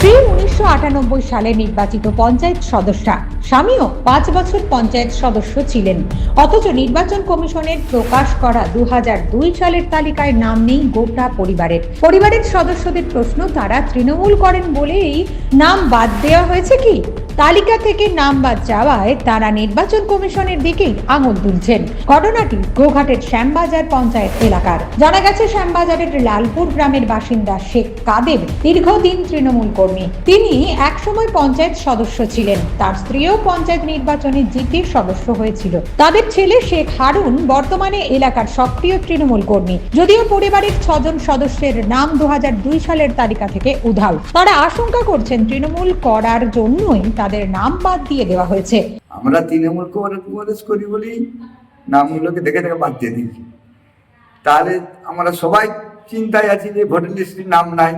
স্ত্রী উনিশশো সালে নির্বাচিত পঞ্চায়েত সদস্যা। স্বামীও পাঁচ বছর পঞ্চায়েত সদস্য ছিলেন। অথচ নির্বাচন কমিশনের প্রকাশ করা দু হাজার দুই সালের তালিকায় নাম নেই গোটা পরিবারের। পরিবারের সদস্যদের প্রশ্ন, তারা তৃণমূল করেন বলেই নাম বাদ দেওয়া হয়েছে কি? তালিকা থেকে নাম বাদ যাওয়ায় তারা নির্বাচন কমিশনের দিকেই আঙুল তুলছেন। ঘটনাটি গোঘাটের শ্যামবাজার পঞ্চায়েত এলাকার। জানা গেছে, শ্যামবাজারের লালপুর গ্রামের বাসিন্দা শেখ কাদের দীর্ঘদিন তৃণমূল কর্মী। তিনি একসময় পঞ্চায়েত সদস্য ছিলেন। তার স্ত্রীও পঞ্চায়েত নির্বাচনে জিতে সদস্য হয়েছিল। তাদের ছেলে শেখ হারুন বর্তমানে এলাকার সক্রিয় তৃণমূল কর্মী। যদিও পরিবারের ছজন সদস্যের নাম দু সালের তালিকা থেকে উধাও। তারা আশঙ্কা করছেন তৃণমূল করার জন্যই তাদের নাম বাদ দিয়ে দেওয়া হয়েছে। আমরা তৃণমূল কংগ্রেস করি বলেই নামগুলোকে দেখে দেখে বাদ দিয়ে দিয়েছি। তাহলে আমরা সবাই চিন্তায় আছি যে ভোটার লিস্টের নাম নাই।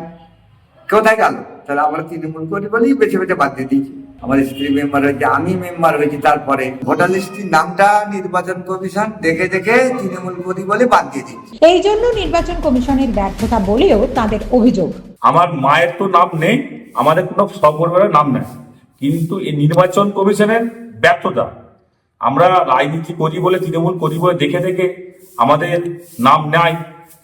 কোথায় গেল? তাহলে আমরা তৃণমূল করি বলেই বেছে বেছে বাদ দিয়ে দিয়েছি। আমার স্ত্রী মেম্বার হয়েছে আমি মেম্বার হয়েছি তারপরে। ভোটার লিস্টের নামটা নির্বাচন কমিশন দেখে দেখে তৃণমূল করি বলে বাদ দিয়ে দিয়েছি। এই জন্য নির্বাচন কমিশনের ব্যর্থতা বলেও তাদের অভিযোগ। আমার মায়ের তো নাম নেই আমাদের কোনো সপরিবারের নাম নেই। কিন্তু এই নির্বাচন কমিশনের ব্যর্থতা আমরা রাজনীতি করি বলে তৃণমূল করি বলে দেখে দেখে আমাদের নাম নাই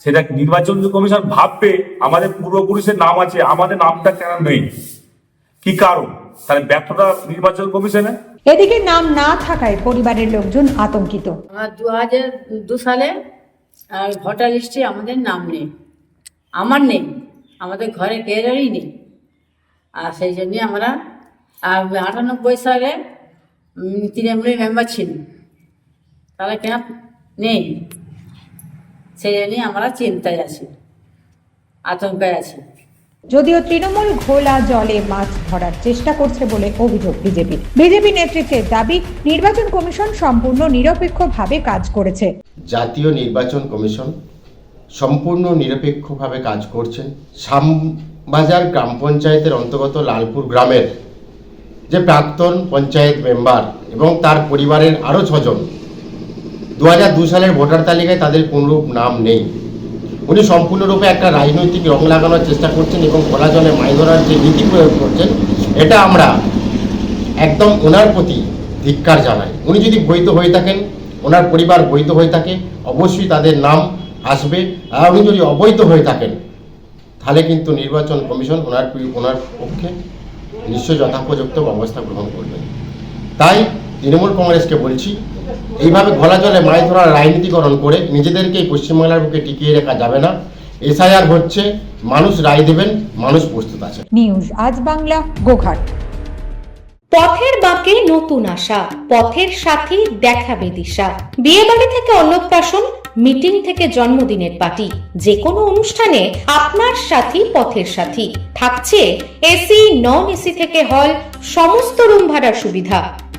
সেটা নির্বাচন কমিশন ভাববে আমাদের পূর্বপুরুষের নাম আছে আমাদের নামটা কেন নেই? কি কারণ? তাহলে ব্যর্থতা নির্বাচন কমিশনে? এদিকে নাম না থাকায় পরিবারের লোকজন আতঙ্কিত। দু হাজার দু সালে আর ভোটার লিস্টে আমাদের নাম নেই। আমার নেই। আমাদের ঘরে কেউরই নেই। আর সেই জন্যে আমরা আর আটানব্বই সালে তৃণমূলের মেম্বার ছিল। তাহলে কেন নেই? সেই জন্যে আমরা চিন্তায় আছি আতঙ্কে আছি। যদিও তৃণমূল ঘোলা জলে মাছ ধরার চেষ্টা করছে বলে অভিযোগ বিজেপি। বিজেপি নেতৃত্বের দাবি, নির্বাচন কমিশন সম্পূর্ণ নিরপেক্ষভাবে কাজ করেছে। জাতীয় নির্বাচন কমিশন সম্পূর্ণ নিরপেক্ষভাবে কাজ করছেন শ্যামবাজার গ্রাম পঞ্চায়েতের অন্তর্গত লালপুর গ্রামের যে প্রাক্তন পঞ্চায়েত মেম্বার এবং তার পরিবারের আরও ছজন দু সালের ভোটার তালিকায় তাদের কোনরূপ নাম নেই। উনি সম্পূর্ণরূপে একটা রাজনৈতিক রং লাগানোর চেষ্টা করছেন এবং খোলা জলে ধরার যে নীতি প্রয়োগ করছেন, এটা আমরা একদম ওনার প্রতি ধিক্কার জানাই। উনি যদি বৈধ হয়ে থাকেন, ওনার পরিবার বৈধ হয়ে থাকে, অবশ্যই তাদের নাম আসবে। আর উনি যদি অবৈধ হয়ে থাকেন, তাহলে কিন্তু নির্বাচন কমিশন ওনার ওনার পক্ষে নিশ্চয়ই যথাপযুক্ত ব্যবস্থা গ্রহণ করবেন তাই তৃণমূল কংগ্রেসকে বলছি এইভাবে ঘোলা জলে মাছ ধরার রাজনীতিকরণ করে নিজেদেরকে পশ্চিমবাংলার বুকে টিকিয়ে রাখা যাবে না। এসআইআর হচ্ছে মানুষ রায় দেবেন মানুষ প্রস্তুত আছে। নিউজ আজ বাংলা গোঘাট। পথের বাঁকে নতুন আশা পথের সাথী দেখাবে দিশা। বিয়ে বাড়ি থেকে অন্নপ্রাশন মিটিং থেকে জন্মদিনের পার্টি। যে কোনো অনুষ্ঠানে আপনার সাথী পথের সাথী। থাকছে এসি নন এসি থেকে হল সমস্ত রুম ভাড়ার সুবিধা।